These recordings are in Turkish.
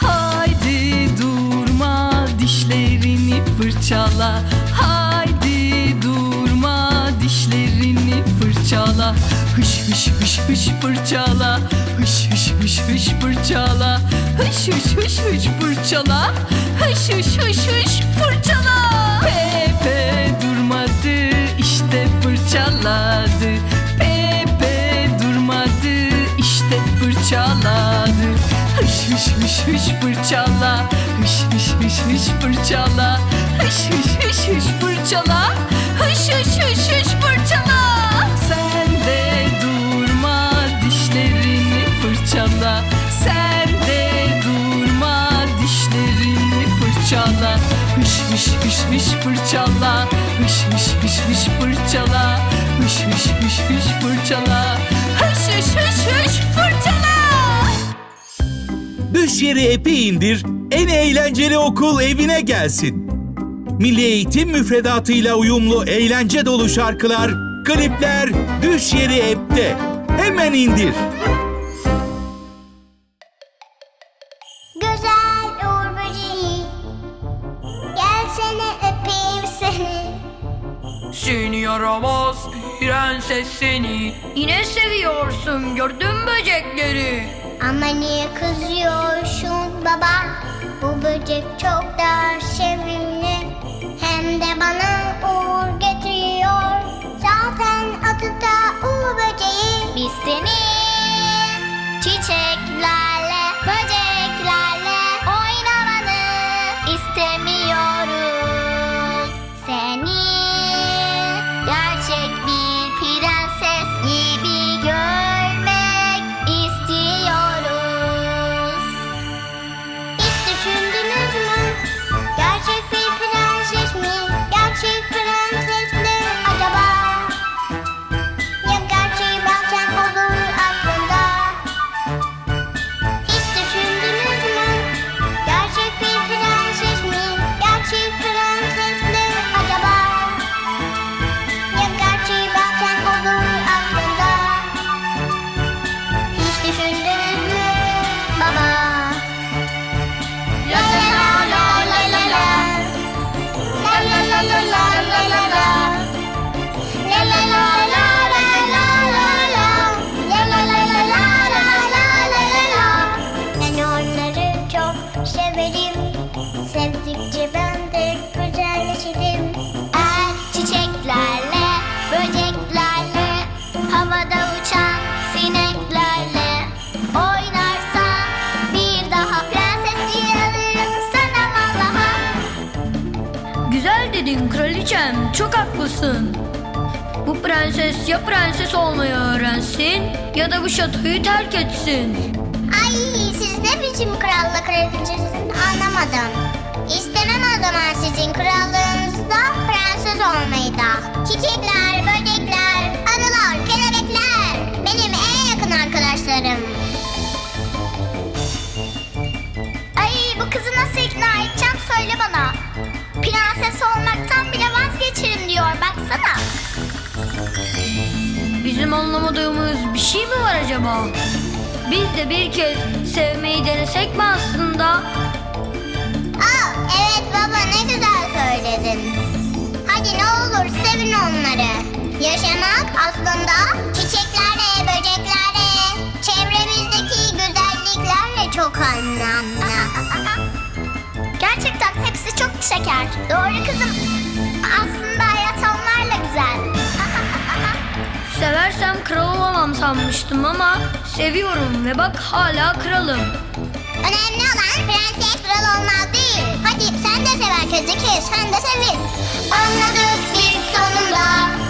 Haydi durma dişlerini fırçala. Haydi durma dişlerini fırçala. Hış hış hış hış fırçala. Hış hış hış hış fırçala. Hış hış hış hış fırçala. Hış hış hış hış fırçala Hış hış fırçala Hış hış hış hış fırçala Hış hış hış hış fırçala Hış hış hış hış fırçala Sen de durma dişlerini fırçala Sen de durma dişlerini fırçala Hış hış hış hış fırçala Hış hış hış hış fırçala Hış hış hış hış fırçala Düş yeri app'i indir, en eğlenceli okul evine gelsin. Milli Eğitim müfredatıyla uyumlu eğlence dolu şarkılar, klipler Düş yeri app'te. Hemen indir. Güzel uğur böceği Gelsene öpeyim seni Seni yaramaz prenses seni Yine seviyorsun gördün böcekleri Ama niye kızıyorsun baba? Bu böcek çok da sevimli. Hem de bana uğur getiriyor. Zaten adı da uğur böceği. Biz senin çiçeklerle dedin kraliçem çok haklısın Bu prenses ya prenses olmayı öğrensin Ya da bu şatoyu terk etsin Ay siz ne biçim krallık kraliçesiniz anlamadım. İstemem o zaman sizin krallığınızda prenses olmayı da. Çiçekler, böcekler, Bizim anlamadığımız bir şey mi var acaba? Biz de bir kez sevmeyi denesek mi aslında? Aa, evet baba ne güzel söyledin. Hadi ne olur sevin onları. Yaşamak aslında çiçeklerle, böceklerle, çevremizdeki güzelliklerle çok anlamlı. Gerçekten hepsi çok şeker. Doğru kızım. Sanmıştım ama seviyorum ve bak hala kralım. Önemli olan prenses kral olmak değil. Hadi sen de sever kötü sen de sevin. Anladık biz sonunda.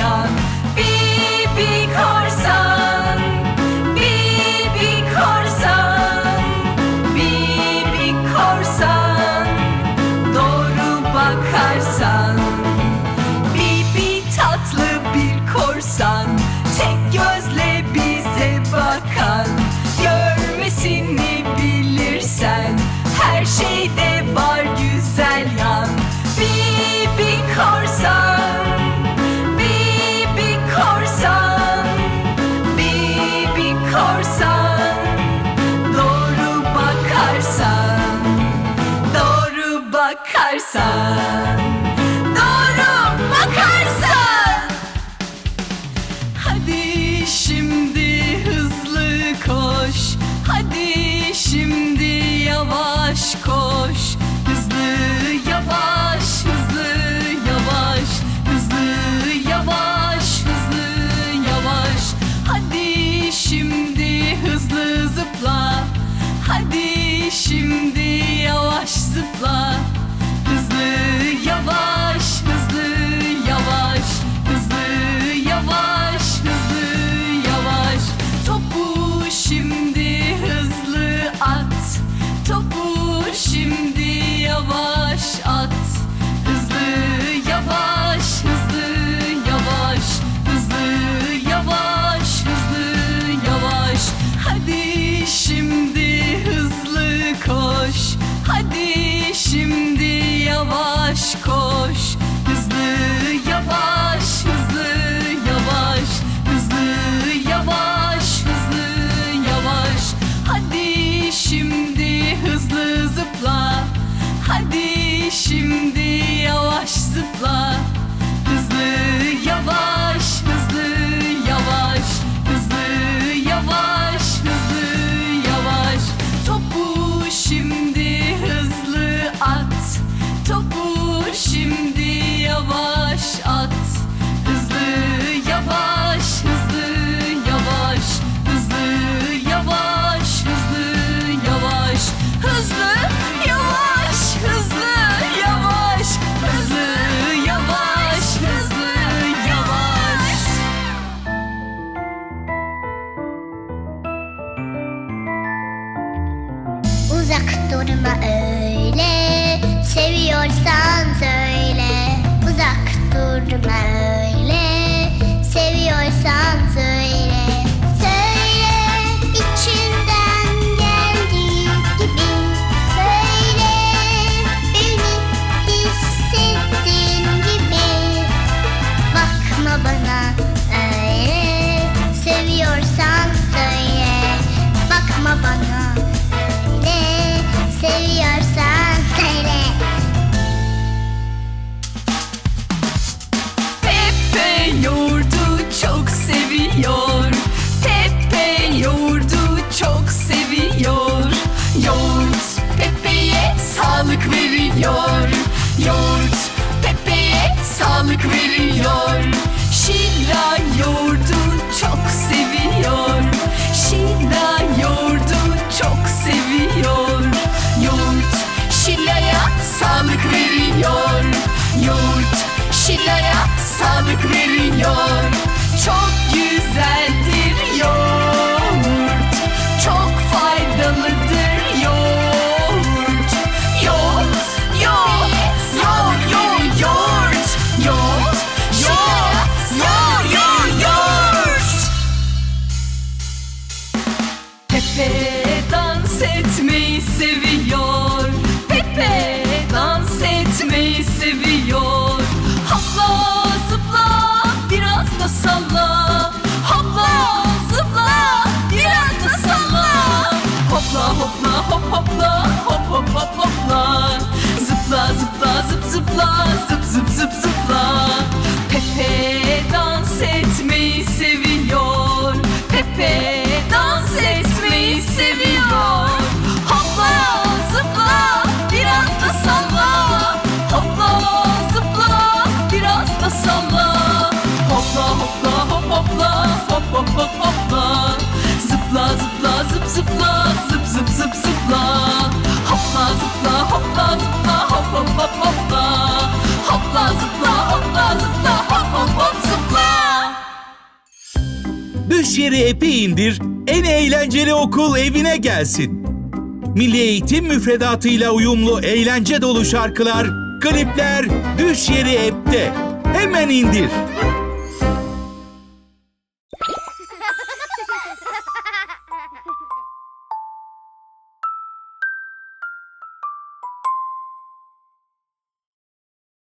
yan. mar. Veriyor. Yoğurt Pepe'ye sağlık veriyor. Şila yoğurdu çok seviyor. Şila yoğurdu çok seviyor. Yoğurt Şila'ya sağlık veriyor. Yoğurt Şila'ya sağlık veriyor. Dans etmeyi seviyor. Pepe dans etmeyi seviyor. Hopla zıpla biraz da salla. Hopla zıpla biraz da salla. Hopla hopla hop hopla hop hop hop hopla. Hop hop hopla. Zıpla zıpla zıp zıpla zıp zıp zıp zıpla. Hopla zıpla hopla zıpla hop hop hop hopla. Hopla zıpla hopla zıpla hop hop hop zıpla. Düş yeri epi indir, en eğlenceli okul evine gelsin. Milli Eğitim müfredatıyla uyumlu eğlence dolu şarkılar, klipler Düş yeri app'te. Hemen indir.